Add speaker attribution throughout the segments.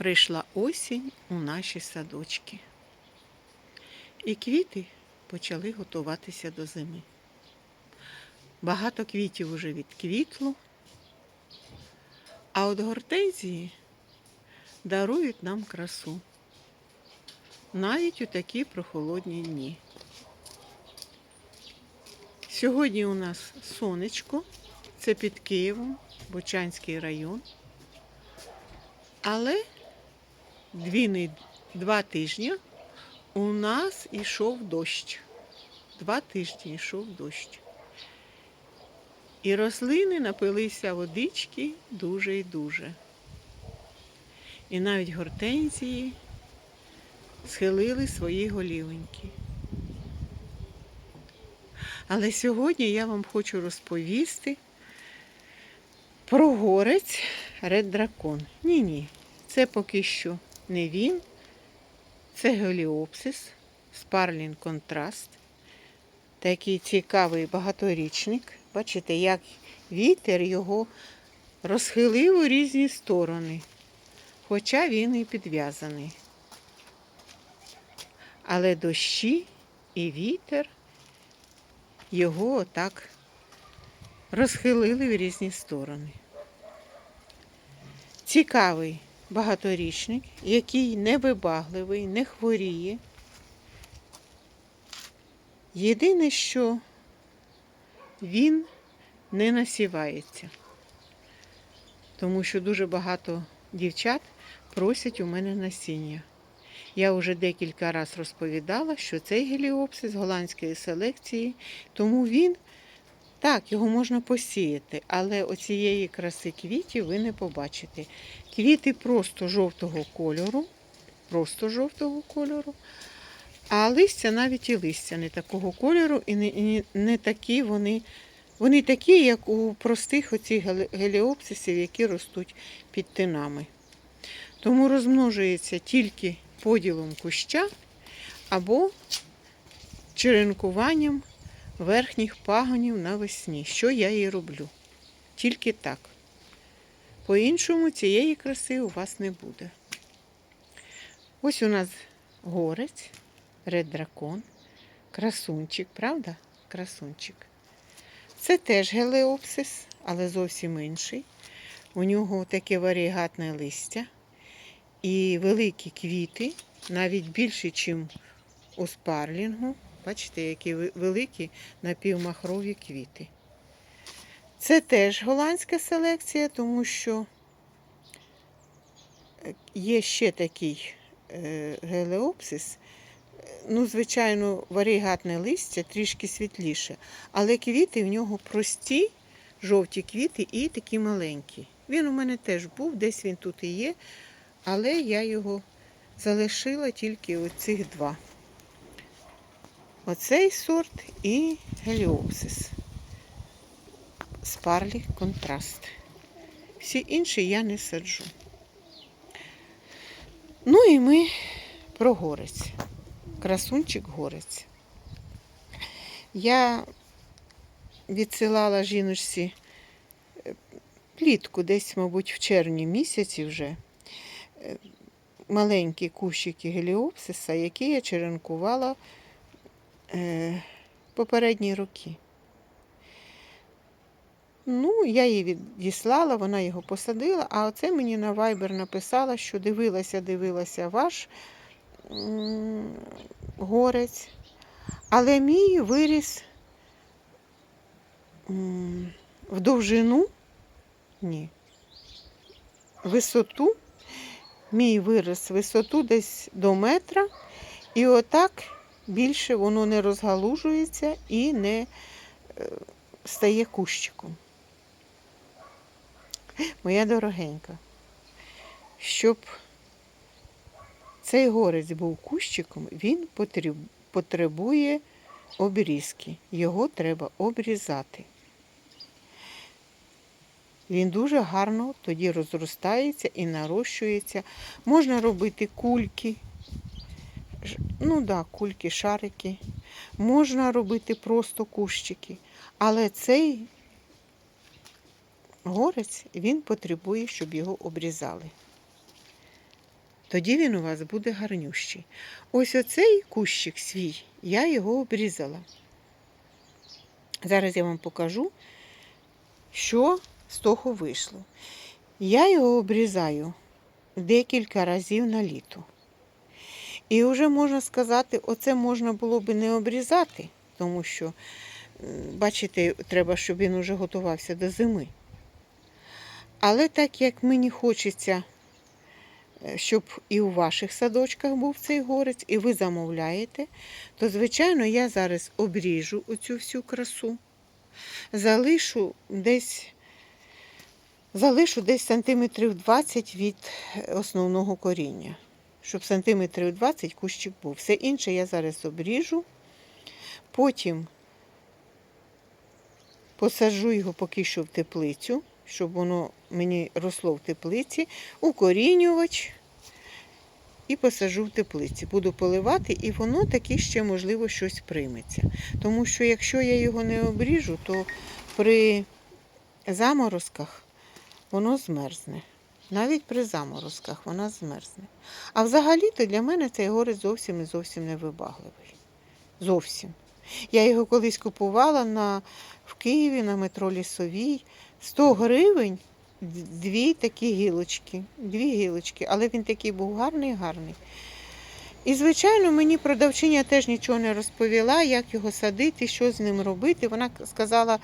Speaker 1: Прийшла осінь у наші садочки. І квіти почали готуватися до зими. Багато квітів уже відквітло, а от гортензії дарують нам красу. Навіть у такі прохолодні дні. Сьогодні у нас сонечко, це під Києвом, Бучанський район. Але дві, два тижні у нас ішов дощ. Два тижні йшов дощ. І рослини напилися водички дуже і дуже. І навіть гортензії схилили свої голівоньки. Але сьогодні я вам хочу розповісти про горець Ред Дракон. Ні-ні, це поки що не він. Це геліопсис, спарлін контраст. Такий цікавий багаторічник. Бачите, як вітер його розхилив у різні сторони, хоча він і підв'язаний. Але дощі і вітер його отак розхилили в різні сторони. Цікавий багаторічник, який не вибагливий, не хворіє. Єдине, що він не насівається, тому що дуже багато дівчат просять у мене насіння. Я вже декілька разів розповідала, що цей геліопсис голландської селекції, тому він так, його можна посіяти, але оцієї краси квітів ви не побачите. Квіти просто жовтого кольору, просто жовтого кольору, а листя навіть і листя не такого кольору, і не, і не, такі вони. Вони такі, як у простих оцих геліопсисів, які ростуть під тинами. Тому розмножується тільки поділом куща або черенкуванням верхніх пагонів навесні, що я і роблю. Тільки так. По-іншому цієї краси у вас не буде. Ось у нас горець, ред дракон, красунчик, правда? Красунчик. Це теж гелеопсис, але зовсім інший. У нього таке варігатне листя і великі квіти, навіть більше, ніж у спарлінгу. Бачите, які великі напівмахрові квіти. Це теж голландська селекція, тому що е, є ще такий е, гелеопсис. Ну, звичайно, варігатне листя трішки світліше, але квіти в нього прості, жовті квіти і такі маленькі. Він у мене теж був, десь він тут і є, але я його залишила тільки оцих два. Оцей сорт і геліопсис. Спарлі контраст. Всі інші я не саджу. Ну і ми про горець. Красунчик горець. Я відсилала жіночці е, плітку десь, мабуть, в червні місяці вже е, маленькі кущики геліопсиса, які я черенкувала е, попередні роки. Ну, я її відіслала, вона його посадила, а оце мені на Viber написала, що дивилася, дивилася ваш горець, але мій виріс в довжину, ні, висоту, мій виріс висоту десь до метра, і отак більше воно не розгалужується і не е, стає кущиком. Моя дорогенька, щоб цей горець був кущиком, він потребує обрізки. Його треба обрізати. Він дуже гарно тоді розростається і нарощується. Можна робити кульки, ну да, кульки, шарики. Можна робити просто кущики. Але цей горець він потребує, щоб його обрізали. Тоді він у вас буде гарнющий. Ось оцей кущик свій, я його обрізала. Зараз я вам покажу, що з того вийшло. Я його обрізаю декілька разів на літо. І вже можна сказати, оце можна було би не обрізати, тому що, бачите, треба, щоб він уже готувався до зими. Але так як мені хочеться, е, щоб і у ваших садочках був цей горець, і ви замовляєте, то, звичайно, я зараз обріжу оцю всю красу, залишу десь, залишу десь сантиметрів 20 від е, основного коріння, щоб сантиметрів 20 кущик був. Все інше я зараз обріжу, потім посаджу його поки що в теплицю, щоб воно мені росло в теплиці, укорінювач і посаджу в теплиці. Буду поливати, і воно таки ще, можливо, щось прийметься. Тому що якщо я його не обріжу, то при заморозках воно змерзне. Навіть при заморозках вона змерзне. А взагалі-то для мене цей горець зовсім і зовсім не вибагливий. Зовсім. Я його колись купувала на, в Києві на метро Лісовій. 100 гривень дві такі гілочки. Дві гілочки, але він такий був гарний, гарний. І, звичайно, мені продавчиня теж нічого не розповіла, як його садити, що з ним робити. Вона сказала,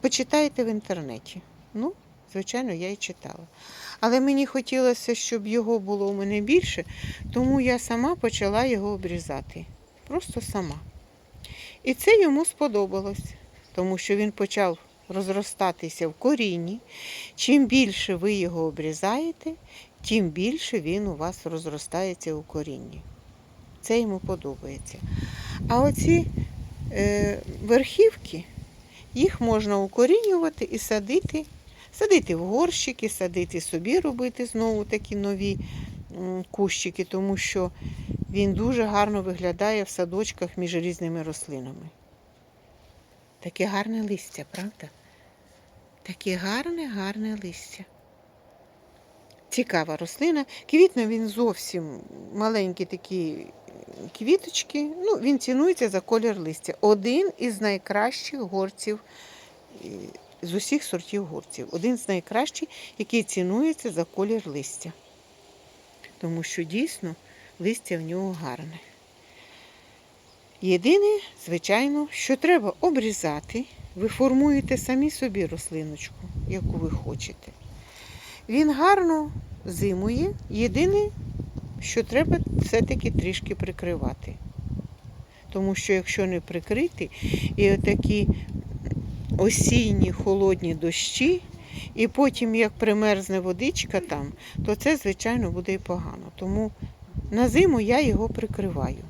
Speaker 1: почитайте в інтернеті. Ну, звичайно, я і читала. Але мені хотілося, щоб його було у мене більше, тому я сама почала його обрізати. Просто сама. І це йому сподобалось, тому що він почав розростатися в корінні. Чим більше ви його обрізаєте, тим більше він у вас розростається у корінні. Це йому подобається. А оці е, верхівки, їх можна укорінювати і садити, садити в горщики, садити собі, робити знову такі нові кущики, тому що він дуже гарно виглядає в садочках між різними рослинами. Таке гарне листя, правда? Таке гарне, гарне листя. Цікава рослина. Квітне він зовсім маленькі такі квіточки. Ну, він цінується за колір листя. Один із найкращих горців е, з усіх сортів горців. Один з найкращих, який цінується за колір листя. Тому що дійсно листя в нього гарне. Єдине, звичайно, що треба обрізати. Ви формуєте самі собі рослиночку, яку ви хочете. Він гарно зимує. Єдине, що треба все-таки трішки прикривати. Тому що якщо не прикрити, і отакі осінні холодні дощі, і потім як примерзне водичка там, то це, звичайно, буде і погано. Тому на зиму я його прикриваю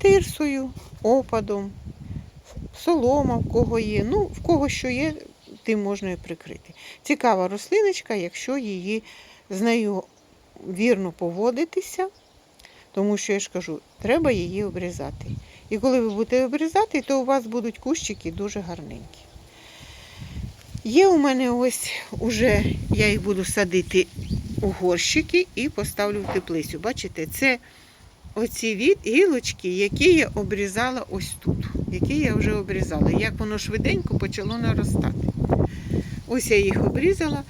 Speaker 1: тирсою, опадом, солома в кого є. Ну, в кого що є, тим можна і прикрити. Цікава рослиночка, якщо її з нею вірно поводитися, тому що я ж кажу, треба її обрізати. І коли ви будете обрізати, то у вас будуть кущики дуже гарненькі. Є у мене ось уже, я їх буду садити у горщики і поставлю в теплицю. Бачите, це оці від гілочки, які я обрізала ось тут. Які я вже обрізала. Як воно швиденько почало наростати. Ось я їх обрізала.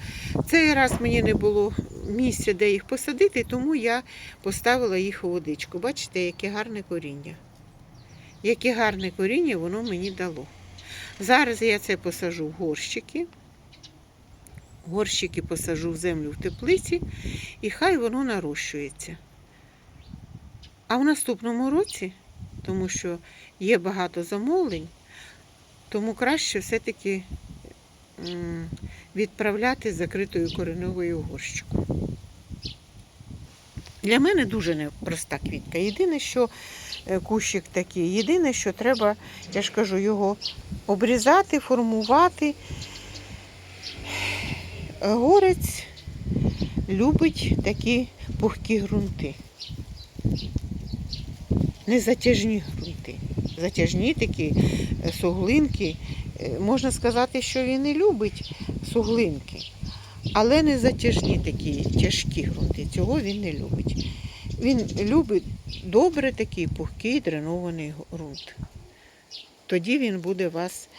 Speaker 1: Цей раз мені не було місця, де їх посадити, тому я поставила їх у водичку. Бачите, яке гарне коріння. Яке гарне коріння воно мені дало. Зараз я це посажу в горщики. Горщики посажу в землю в теплиці, і хай воно нарощується. А в наступному році, тому що є багато замовлень, тому краще все-таки відправляти з закритою кореневою горщику. Для мене дуже непроста квітка. Єдине, що е, кущик такий, єдине, що треба, я ж кажу, його обрізати, формувати. Горець любить такі пухкі ґрунти. Не затяжні ґрунти. Затяжні такі е, суглинки. Е, Можна сказати, що він і любить суглинки. Але не затяжні такі тяжкі ґрунти. Цього він не любить. Він любить добре такий пухкий дренований ґрунт. Тоді він буде вас,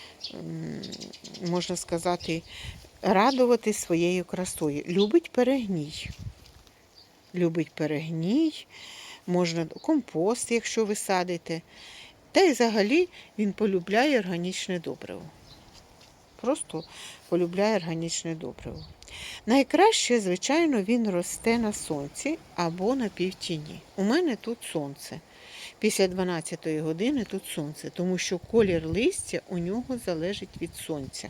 Speaker 1: можна сказати, радувати своєю красою. Любить перегній. Любить перегній, можна компост, якщо ви садите. Та й взагалі він полюбляє органічне добриво. Просто полюбляє органічне добриво. Найкраще, звичайно, він росте на сонці або на півтіні. У мене тут сонце. Після 12 години тут сонце, тому що колір листя у нього залежить від сонця.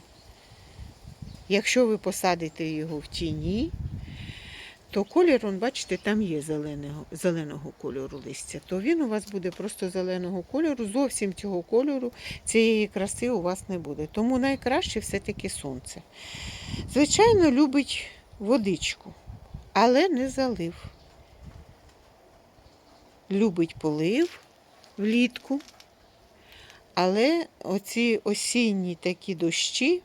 Speaker 1: Якщо ви посадите його в тіні, то колір, он, бачите, там є зеленого, зеленого кольору листя, то він у вас буде просто зеленого кольору, зовсім цього кольору, цієї краси у вас не буде. Тому найкраще все-таки сонце. Звичайно, любить водичку, але не залив. Любить полив влітку, але оці осінні такі дощі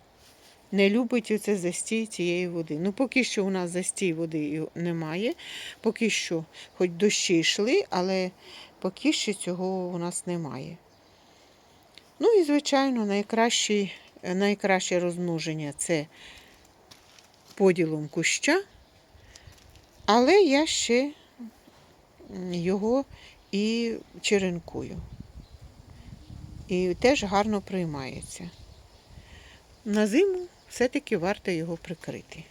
Speaker 1: не любить оце застій цієї води. Ну, поки що у нас застій води немає, поки що, хоч дощі йшли, але поки що цього у нас немає. Ну і, звичайно, найкращий, найкраще розмноження це поділом куща, але я ще його і черенкую. І теж гарно приймається. На зиму все-таки варто його прикрити.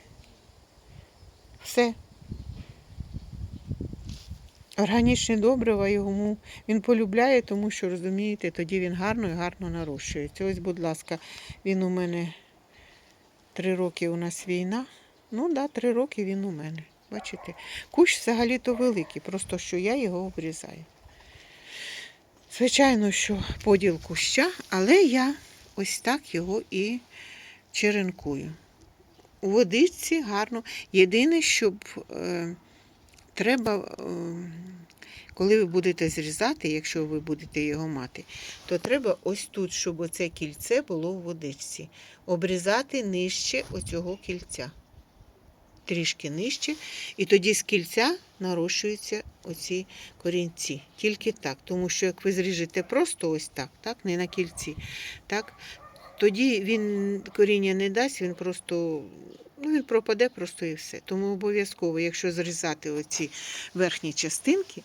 Speaker 1: Все. Органічне добриво йому він полюбляє, тому що, розумієте, тоді він гарно і гарно нарощується. Ось, будь ласка, він у мене три роки у нас війна. Ну так, да, три роки він у мене. Бачите? Кущ взагалі-то великий, просто що я його обрізаю. Звичайно, що поділ куща, але я ось так його і черенкую. У водичці гарно. Єдине, щоб е, треба, е, коли ви будете зрізати, якщо ви будете його мати, то треба ось тут, щоб оце кільце було в водичці. Обрізати нижче оцього кільця. Трішки нижче, і тоді з кільця нарощуються оці корінці. Тільки так. Тому що як ви зріжете просто ось так, так, не на кільці, так, тоді він коріння не дасть, він просто ну, він пропаде просто і все. Тому обов'язково, якщо зрізати оці верхні частинки,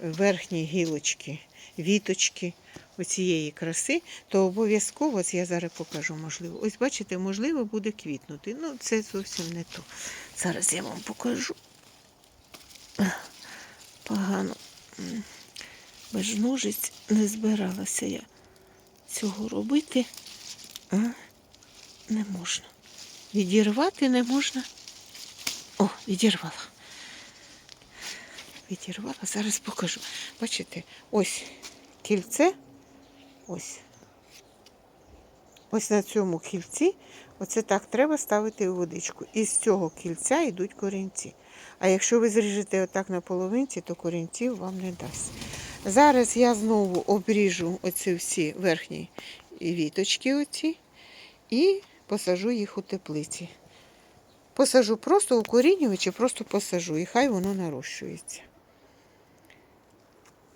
Speaker 1: верхні гілочки, віточки оцієї краси, то обов'язково, ось я зараз покажу, можливо. Ось бачите, можливо, буде квітнути. Ну, це зовсім не то. Зараз я вам покажу. Погано. Без ножиць не збиралася я цього робити. А? Не можна. Відірвати не можна. О, відірвала. Відірвала, зараз покажу. Бачите, ось кільце, ось. Ось на цьому кільці, оце так треба ставити у водичку. І з цього кільця йдуть корінці. А якщо ви зріжете отак на половинці, то корінців вам не дасть. Зараз я знову обріжу оці всі верхні віточки оці і посажу їх у теплиці. Посажу просто укорінювачі, просто посажу, і хай воно нарощується.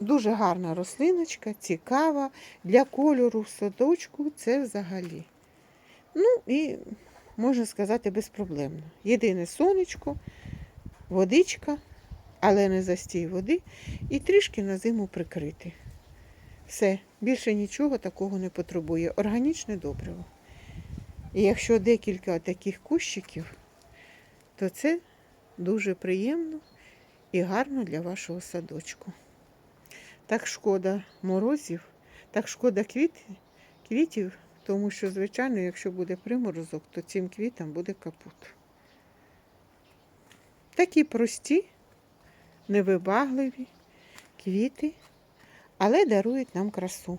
Speaker 1: Дуже гарна рослиночка, цікава. Для кольору в садочку це взагалі. Ну і, можна сказати, безпроблемно. Єдине сонечко, водичка, але не застій води, і трішки на зиму прикрити. Все, більше нічого такого не потребує. Органічне добриво. І якщо декілька таких кущиків, то це дуже приємно і гарно для вашого садочку. Так шкода морозів, так шкода квіт, квітів, тому що, звичайно, якщо буде приморозок, то цим квітам буде капут. Такі прості, невибагливі квіти, але дарують нам красу.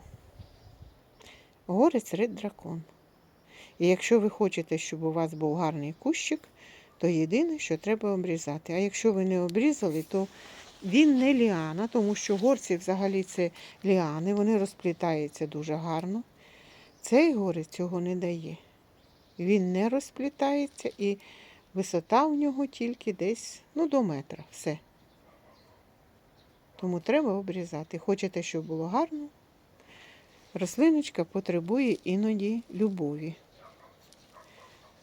Speaker 1: Горець рид дракон. І якщо ви хочете, щоб у вас був гарний кущик, то єдине, що треба обрізати. А якщо ви не обрізали, то він не ліана, тому що горці взагалі це ліани, вони розплітаються дуже гарно. Цей горець цього не дає. Він не розплітається і Висота у нього тільки десь ну, до метра. Все. Тому треба обрізати. Хочете, щоб було гарно. Рослиночка потребує іноді любові.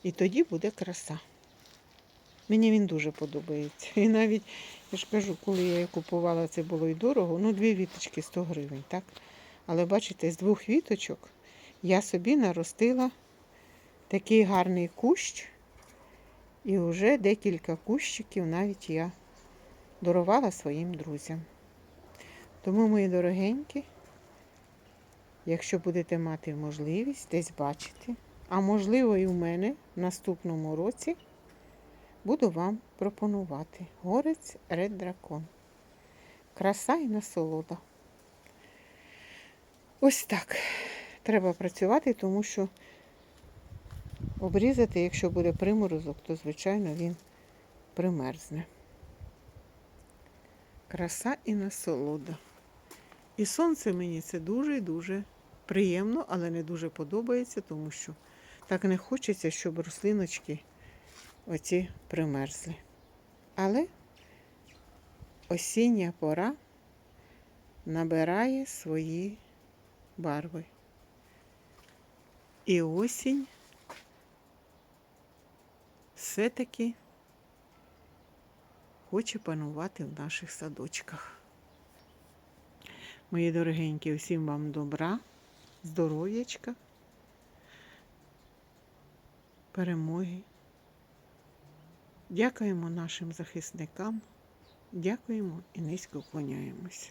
Speaker 1: І тоді буде краса. Мені він дуже подобається. І навіть, я ж кажу, коли я її купувала, це було і дорого. Ну, дві віточки 100 гривень, так? Але бачите, з двох віточок я собі наростила такий гарний кущ. І вже декілька кущиків навіть я дарувала своїм друзям. Тому, мої дорогенькі, якщо будете мати можливість десь бачити, а можливо і в мене в наступному році буду вам пропонувати горець Ред Дракон. Краса і насолода. Ось так. Треба працювати, тому що обрізати, якщо буде приморозок, то, звичайно, він примерзне. Краса і насолода. І сонце мені це дуже і дуже приємно, але не дуже подобається, тому що так не хочеться, щоб рослиночки оці примерзли. Але осіння пора набирає свої барви. І осінь все-таки хоче панувати в наших садочках. Мої дорогенькі, всім вам добра, здоров'ячка, перемоги. Дякуємо нашим захисникам, дякуємо і низько вклоняємося.